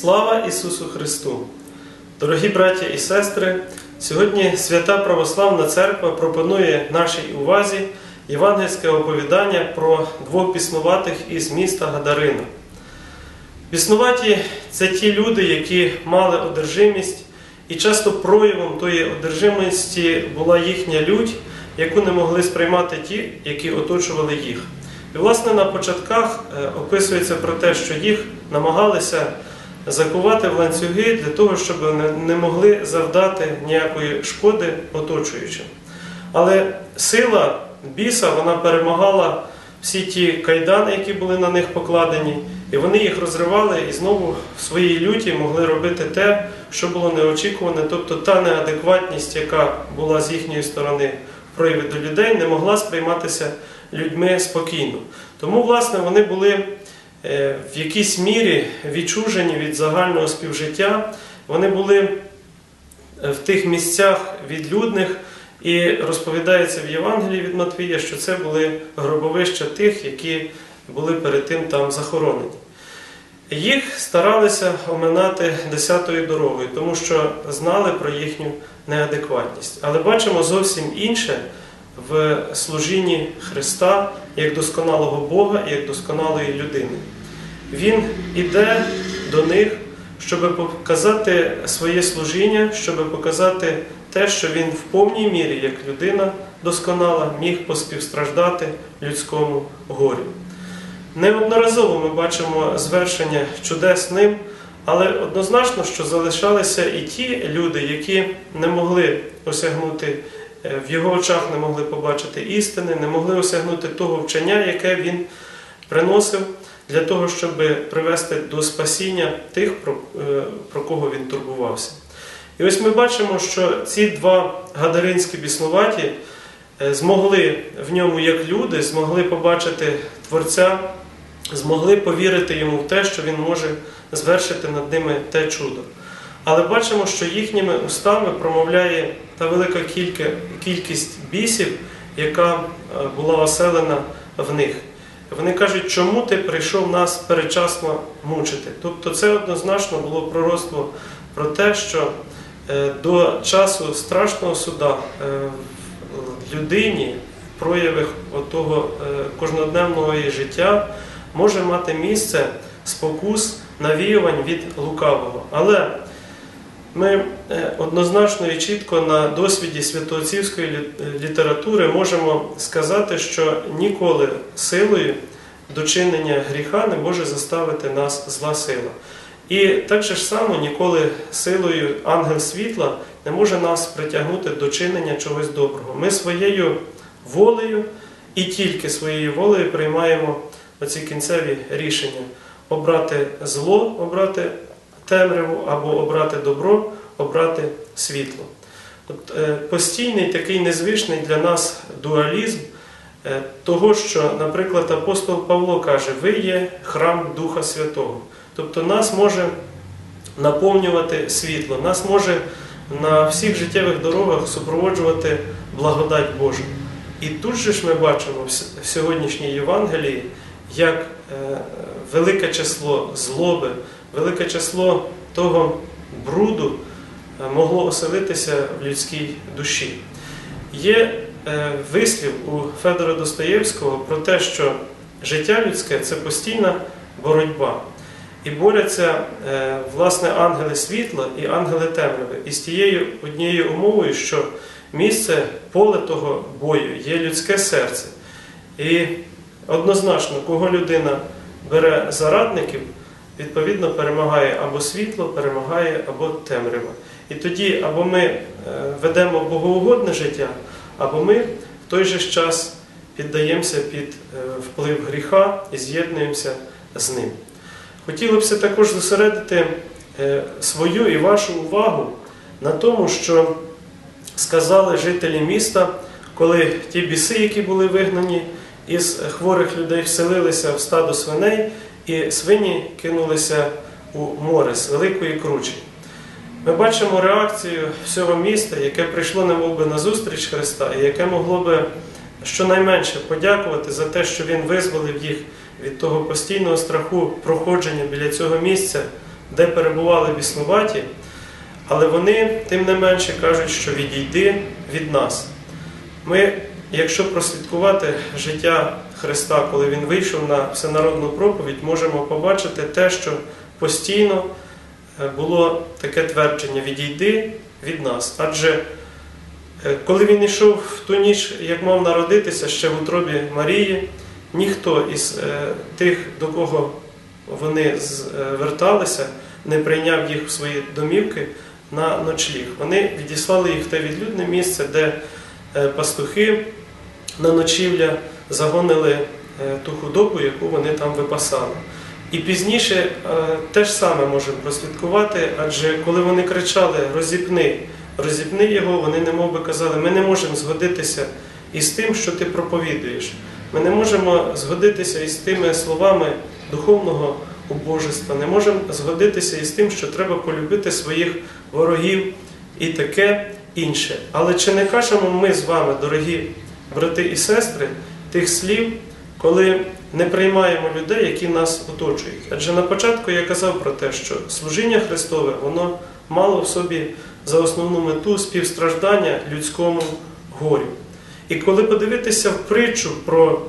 Слава Ісусу Христу! Дорогі браття і сестри! Сьогодні Свята Православна Церква пропонує нашій увазі євангельське оповідання про двох біснуватих із міста Гадарина. Біснуваті це ті люди, які мали одержимість, і часто проявом тої одержимості була їхня лють, яку не могли сприймати ті, які оточували їх. І, власне, на початках е, описується про те, що їх намагалися закувати в ланцюги для того, щоб не- могли завдати ніякої шкоди оточуючим. Але сила біса вона перемагала всі ті кайдани, які були на них покладені, і вони їх розривали і знову в своїй люті могли робити те, що було неочікуване, тобто та неадекватність, яка була з їхньої сторони в прояві до людей, не могла сприйматися людьми спокійно. Тому, власне, вони були в якійсь мірі відчужені від загального співжиття. Вони були е, в тих місцях відлюдних, і розповідається в Євангелії від Матвія, що це були гробовища тих, які були перед тим там захоронені. Їх старалися оминати десятою дорогою, тому що знали про їхню неадекватність. Але бачимо зовсім інше в служінні Христа як досконалого Бога і як досконалої людини. Він іде до них, щоб показати своє служіння, щоб показати те, що він в повній мірі, як людина досконала, міг поспівстраждати людському горю. Неодноразово ми бачимо звершення чудес ним, але однозначно, що залишалися і ті люди, які не могли осягнути в його очах, не могли побачити істини, не могли осягнути того вчення, яке він приносив для того, щоб привести до спасіння тих, про, е, про кого він турбувався. І ось ми бачимо, що ці два гадаринські біснуваті е, змогли в ньому як люди, змогли побачити Творця, змогли повірити йому в те, що він може звершити над ними те чудо. Але бачимо, що їхніми устами промовляє та велика кількість бісів, яка е, була оселена в них. Вони кажуть, чому ти прийшов нас передчасно мучити? Тобто це однозначно було пророцтво про те, що е, до часу страшного суда е, в людині в проявах того кожноденного її життя може мати місце спокус навіювань від лукавого. Але ми е, однозначно і чітко на досвіді святоотцівської літератури можемо сказати, що ніколи силою дочинення гріха не може заставити нас зла сила. І так же ж само ніколи силою ангел світла не може нас притягнути до чинення чогось доброго. Ми своєю волею і тільки своєю волею приймаємо оці кінцеві рішення обрати зло, обрати темряву або обрати добро, обрати світло. От, е, постійний такий незвичний для нас дуалізм е, того, що, наприклад, апостол Павло каже, ви є храм Духа Святого. Тобто нас може наповнювати світло, нас може на всіх життєвих дорогах супроводжувати благодать Божа. І тут же ж ми бачимо в сьогоднішній Євангелії, як е, велике число злоби, велике число того бруду е, могло оселитися в людській душі. Є е, вислів у Федора Достоєвського про те, що життя людське це постійна боротьба. І борються е, власне ангели світла і ангели темряви. І з тією однією умовою, що місце поле того бою є людське серце. І однозначно, кого людина бере зарадників, відповідно перемагає або світло, перемагає або темрява. І тоді або ми е, ведемо богоугодне життя, або ми в той же час піддаємося під е, вплив гріха і з'єднуємося з ним. Хотілося б також зосередити е, свою і вашу увагу на тому, що сказали жителі міста, коли ті біси, які були вигнані із хворих людей, вселилися в стадо свиней, і свині кинулися у море з великої кручі. Ми бачимо реакцію всього міста, яке прийшло немов би на зустріч Христа, і яке могло би щонайменше подякувати за те, що Він визволив їх від того постійного страху проходження біля цього місця де перебували біснуваті, але вони тим не менше кажуть, що відійди від нас. Ми, якщо прослідкувати життя Христа, коли Він вийшов на всенародну проповідь, можемо побачити те, що постійно е, було таке твердження відійди від нас. Адже е, коли він йшов в ту ніч, як мав народитися ще в утробі Марії, ніхто із е, тих, до кого вони зверталися, не прийняв їх в свої домівки на ночліг. Вони відіслали їх в те відлюдне місце, де пастухи на ночівля загонили е, ту худобу, яку вони там випасали. І пізніше е, те ж саме можемо прослідкувати, адже коли вони кричали Розіпни, розіпни його, вони не би казали, ми не можемо згодитися із тим, що ти проповідуєш. Ми не можемо згодитися із тими словами духовного убожества, не можемо згодитися із тим, що треба полюбити своїх ворогів і таке інше. Але чи не кажемо ми з вами, дорогі брати і сестри, тих слів, коли не приймаємо людей, які нас оточують? Адже на початку я казав про те, що служіння Христове, воно мало в собі за основну мету співстраждання людському горю. І коли подивитися в притчу про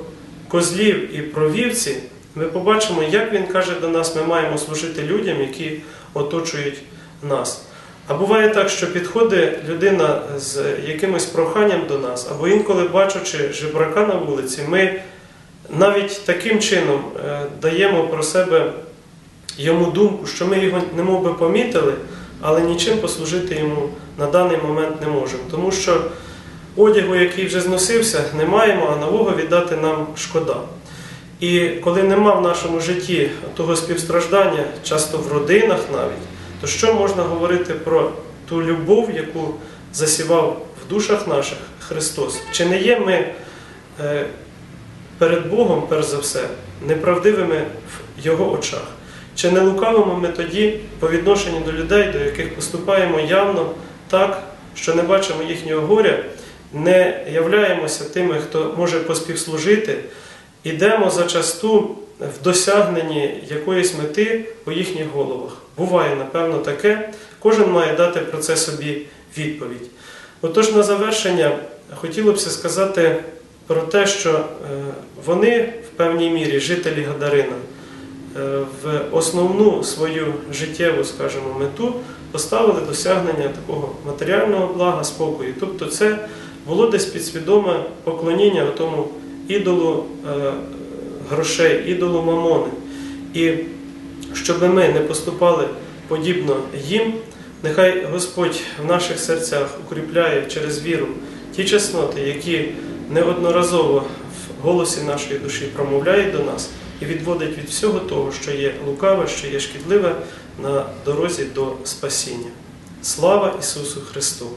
козлів і про вівці, ми побачимо, як він каже до нас, ми маємо служити людям, які оточують нас. А буває так, що підходить людина з якимось проханням до нас, або інколи бачачи жебрака на вулиці, ми навіть таким чином е, даємо про себе йому думку, що ми його немов би помітили, але нічим послужити йому на даний момент не можемо. Тому що одягу, який вже зносився, не маємо, а нового віддати нам шкода. І коли нема в нашому житті того співстраждання, часто в родинах навіть, то що можна говорити про ту любов, яку засівав в душах наших Христос? Чи не є ми е, перед Богом, перш за все, неправдивими в Його очах? Чи не лукавимо ми тоді по відношенню до людей, до яких поступаємо явно так, що не бачимо їхнього горя, не являємося тими, хто може поспівслужити, ідемо зачасту в досягненні якоїсь мети у їхніх головах. Буває, напевно, таке, кожен має дати про це собі відповідь. Отож, на завершення хотілося б сказати про те, що е, вони в певній мірі, жителі Гадарина, е, в основну свою життєву, скажімо, мету поставили досягнення такого матеріального блага, спокою. Тобто, це було десь підсвідоме поклоніння тому ідолу е, грошей, ідолу мамони. І щоб ми не поступали подібно їм, нехай Господь в наших серцях укріпляє через віру ті чесноти, які неодноразово в голосі нашої душі промовляють до нас і відводить від всього того, що є лукаве, що є шкідливе на дорозі до спасіння. Слава Ісусу Христу!